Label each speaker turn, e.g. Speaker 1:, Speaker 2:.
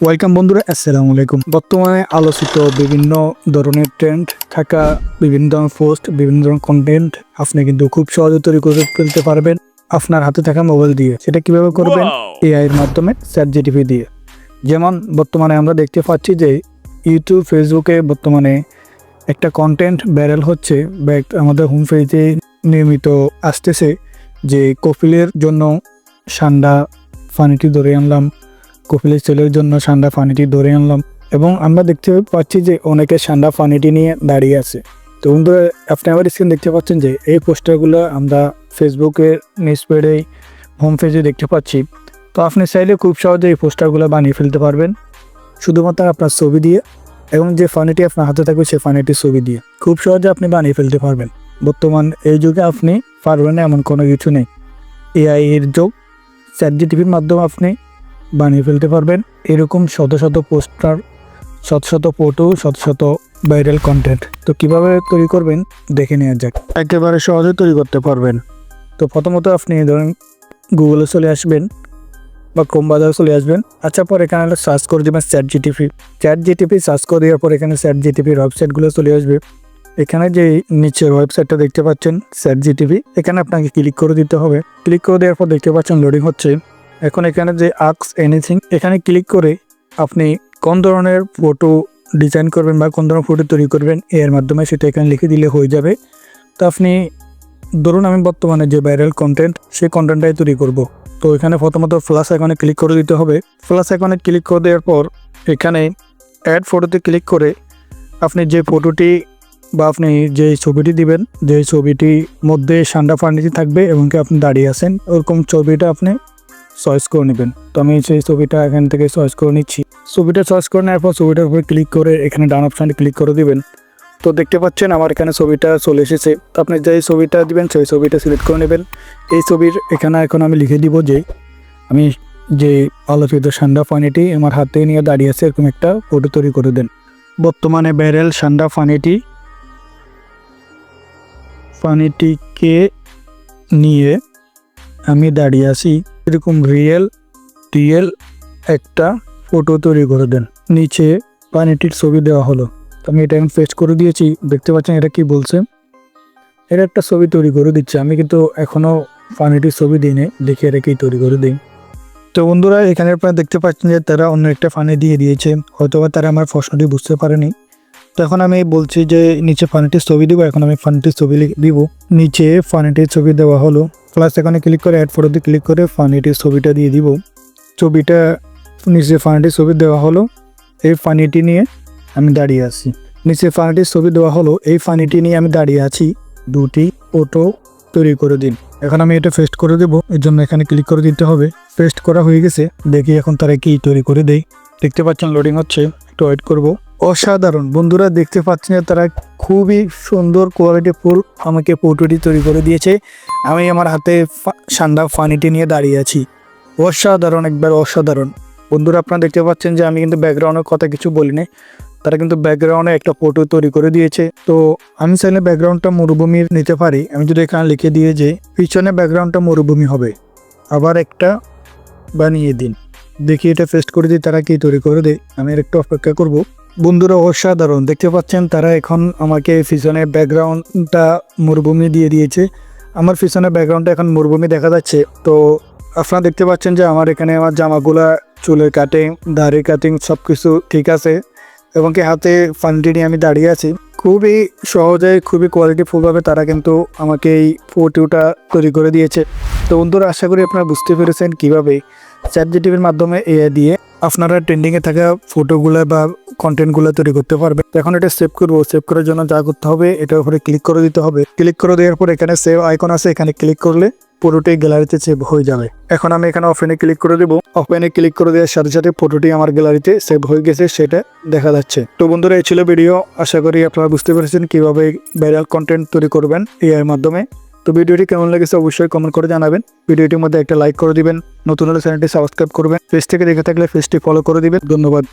Speaker 1: Welcome বন্ধুরা আসসালামু আলাইকুম। বর্তমানে আলোচিত বিভিন্ন ধরনের ট্রেন্ড থাকা বিভিন্ন ধরনের পোস্ট বিভিন্ন ধরনের কন্টেন্ট আপনি কিন্তু খুব সহজে তৈরি করে ফেলতে পারবেন আপনার হাতে থাকা মোবাইল দিয়ে। সেটা কীভাবে করবেন? এআই এর মাধ্যমে চ্যাট জিটিপি দিয়ে। যেমন বর্তমানে আমরা দেখতে পাচ্ছি যে ইউটিউব ফেসবুকে বর্তমানে একটা কন্টেন্ট ভাইরাল হচ্ছে বা আমাদের হোম পেজে নিয়মিত আসতেছে যে কপিলের জন্য সান্ডা ফানিটি ধরে আনলাম। কপিলের ছেলের জন্য সান্ডা ফানিটি ধরে আনলাম এবং আমরা দেখতে পাচ্ছি যে অনেকে সান্ডা ফানিটি নিয়ে দাঁড়িয়ে আছে। তো বন্ধুরা, আপনি আমার স্ক্রিন দেখতে পাচ্ছেন যে এই পোস্টারগুলো আমরা ফেসবুকে নিউজ হোম পেজে দেখতে পাচ্ছি। তো আপনি চাইলে খুব সহজে এই পোস্টারগুলো বানিয়ে ফেলতে পারবেন। শুধুমাত্র আপনার ছবি দিয়ে এবং যে ফানিটি আপনার হাতে থাকবে সেই ফানিটির ছবি দিয়ে। খুব সহজে আপনি বানিয়ে ফেলতে পারবেন। বর্তমান এই যুগে আপনি পারবেন না, এমন কোনো কিছু নেই। এআই এর যুগ। চ্যাট জিটিভির মাধ্যমে আপনি বানিয়ে ফেলতে পারবেন। এরকম শত শত পোস্টার, শত শত ফটো শত শত ভাইরাল কন্টেন্ট তো কীভাবে তৈরি করবেন? দেখে নেওয়া যাক। একেবারে সহজে তৈরি করতে পারবেন। তো প্রথমত আপনি ধরেন গুগলে চলে আসবেন বা ক্রোম বাজারে চলে আসবেন। আচ্ছা পর এখানে সার্চ করে দেবেন chat GTP chat GTP search করে দেওয়ার পর এখানে চ্যাট জিটিপির ওয়েবসাইটগুলো চলে আসবে। এখানে যে নিচের ওয়েবসাইটটা দেখতে পাচ্ছেন চ্যাট জিটিপি এখানে আপনাকে ক্লিক করে দিতে হবে। ক্লিক করে দেওয়ার পর দেখতে পাচ্ছেন লোডিং হচ্ছে। এখন এখানে যে আক্স এনিথিং এখানে ক্লিক করে আপনি কোন ধরনের ফটো ডিজাইন করবেন বা কোন ধরনের ফটো তৈরি করবেন, এর মাধ্যমে সেটা এখানে লিখে দিলে হয়ে যাবে। তো আপনি ধরুন আমি বর্তমানে যে ভাইরাল কন্টেন্ট সেই কন্টেন্টটাই তৈরি করব। তো এখানে প্রথমত ফ্লাস আইকনে ক্লিক করে দিতে হবে। ফ্লাস আইকনে ক্লিক করে দেওয়ার পর এখানে অ্যাড ফটোতে ক্লিক করে আপনি যে ফটোটি বা আপনি যে ছবিটি দিবেন, যে ছবিটির মধ্যে সান্ডা ফার্নিটি থাকবে এবং কি আপনি দাঁড়িয়ে আছেন, ওরকম ছবিটা আপনি চয়েস করে নেবেন। তো আমি সেই ছবিটা এখান থেকে চয়েস করে নিচ্ছি। ছবিটা চয়েস করে নেওয়ার পর ছবিটার উপরে ক্লিক করে এখানে ডান অপশানে ক্লিক করে দিবেন। তো দেখতে পাচ্ছেন আমার এখানে ছবিটা চলে এসেছে। আপনি যেই ছবিটা দিবেন, সেই ছবিটা সিলেক্ট করে নেবেন। এই ছবির এখানে এখন আমি লিখে দিব যে, আমি যে আলোচিত সান্ডা ফানিটি আমার হাতে নিয়ে দাঁড়িয়ে আছে, এরকম একটা ফটো তৈরি করে দেন। বর্তমানে ব্যারেল সান্ডা ফানিটি ফানিটিকে নিয়ে আমি দাঁড়িয়ে আছি। এরকম রিয়েল রিয়েল একটা ফটো তৈরি করে দেন। নিচে পানিটির ছবি দেওয়া হলো। আমি এটা এখন পেস্ট করে দিয়েছি। দেখতে পাচ্ছেন এটা কি বলছে? এটা একটা ছবি তৈরি করে দিচ্ছে। আমি কিন্তু এখনও পানিটির ছবি দিইনি। দেখে রেখেই তৈরি করে দিই। তো বন্ধুরা, এখানে আপনারা দেখতে পাচ্ছেন যে তারা অন্য একটা ফানি দিয়ে দিয়েছে। হয়তোবা তারা আমার প্রশ্নটি বুঝতে পারেনি। তো এখন আমি বলছি যে নিচে ফানিটির ছবি দিব, এখন আমি ফানিটির ছবি দিব। নিচে ফানিটির ছবি দেওয়া হলো। প্লাস এখানে ক্লিক করে অ্যাড ফটোতে ক্লিক করে ফানিটির ছবিটা দিয়ে দিব। ছবিটা নিচে ফানিটির ছবি দেওয়া হলো। এই ফানিটি নিয়ে আমি দাঁড়িয়ে আছি। নিচে ফানিটির ছবি দেওয়া হলো। এই ফানিটি নিয়ে আমি দাঁড়িয়ে আছি। দুটি ফটো তৈরি করে দিন। এখন আমি এটা পেস্ট করে দেবো। এর জন্য এখানে ক্লিক করে দিতে হবে। পেস্ট করা হয়ে গেছে। দেখি এখন তারা কি তৈরি করে দেয়। দেখতে পাচ্ছেন লোডিং হচ্ছে। একটু ওয়েট করব। অসাধারণ। বন্ধুরা দেখতে পাচ্ছেন যে তারা খুবই সুন্দর কোয়ালিটি ফুল আমাকে ফটোটি তৈরি করে দিয়েছে। আমি আমার হাতে সান্ডা ফানিটি নিয়ে দাঁড়িয়ে আছি। অসাধারণ, একবার অসাধারণ। বন্ধুরা আপনারা দেখতে পাচ্ছেন যে আমি কিন্তু ব্যাকগ্রাউন্ডের কথা কিছু বলিনি। তারা কিন্তু ব্যাকগ্রাউন্ডে একটা ফটো তৈরি করে দিয়েছে। তো আমি চাইলে ব্যাকগ্রাউন্ডটা মরুভূমির নিতে পারি। আমি যদি এখানে লিখে দিয়ে যে, পিছনে ব্যাকগ্রাউন্ডটা মরুভূমি হবে। আবার একটা বানিয়ে দিন। দেখি এটা ফেস্ট করে দিই তারা কি তৈরি করে দেয়। আমি একটু অপেক্ষা করব। বন্ধুরা অসাধারণ, দেখতে পাচ্ছেন তারা এখন আমাকে পিছনে ব্যাকগ্রাউন্ডটা মরুভূমি দিয়ে দিয়েছে। আমার পিছনে ব্যাকগ্রাউন্ডটা এখন মরুভূমি দেখা যাচ্ছে। তো আপনারা দেখতে পাচ্ছেন যে আমার এখানে আমার জামাগুলা, চুলের কাটিং দাড়ি কাটিং সব কিছু ঠিক আছে এবং কি হাতে ফান্ডি নিয়ে আমি দাঁড়িয়ে আছি। খুবই সহজে, খুবই কোয়ালিটিফুলভাবে তারা কিন্তু আমাকে এই ফটোটা তৈরি করে দিয়েছে। তো বন্ধুরা, আশা করি আপনারা বুঝতে পেরেছেন কীভাবে চ্যাট জিটিভির মাধ্যমে এআই দিয়ে আপনারা ট্রেন্ডিংয়ে থাকা ফটোগুলো বা কন্টেন্টগুলো তৈরি করতে পারবেন তো এখন এটা সেভ করব। সেভ করার জন্য যা করতে হবে এটার উপরে ক্লিক করে দিতে হবে। ক্লিক করে দেওয়ার পর এখানে সেভ আইকন আছে। এখানে ক্লিক করলে পুরোটাই গ্যালারিতে সেভ হয়ে যাবে। এখন আমি এখানে ওপেনে ক্লিক করে দেবো। ওপেনে ক্লিক করে দেওয়ার সাথে সাথে ফটোটি আমার গ্যালারিতে সেভ হয়ে গেছে। সেটা দেখা যাচ্ছে। তো বন্ধুরা, এই ছিল ভিডিও আশা করি আপনারা বুঝতে পেরেছেন কীভাবে ভাইরাল কন্টেন্ট তৈরি করবেন এআই এর মাধ্যমে। তো ভিডিওটি কেমন লেগেছে অবশ্যই কমেন্ট করে জানাবেন। ভিডিওটির মধ্যে একটা লাইক করে দিবেন। নতুন হলে চ্যানেলটি সাবস্ক্রাইব করবেন। পেজ থেকে দেখে থাকলে পেজটি ফলো করে দিবেন। ধন্যবাদ।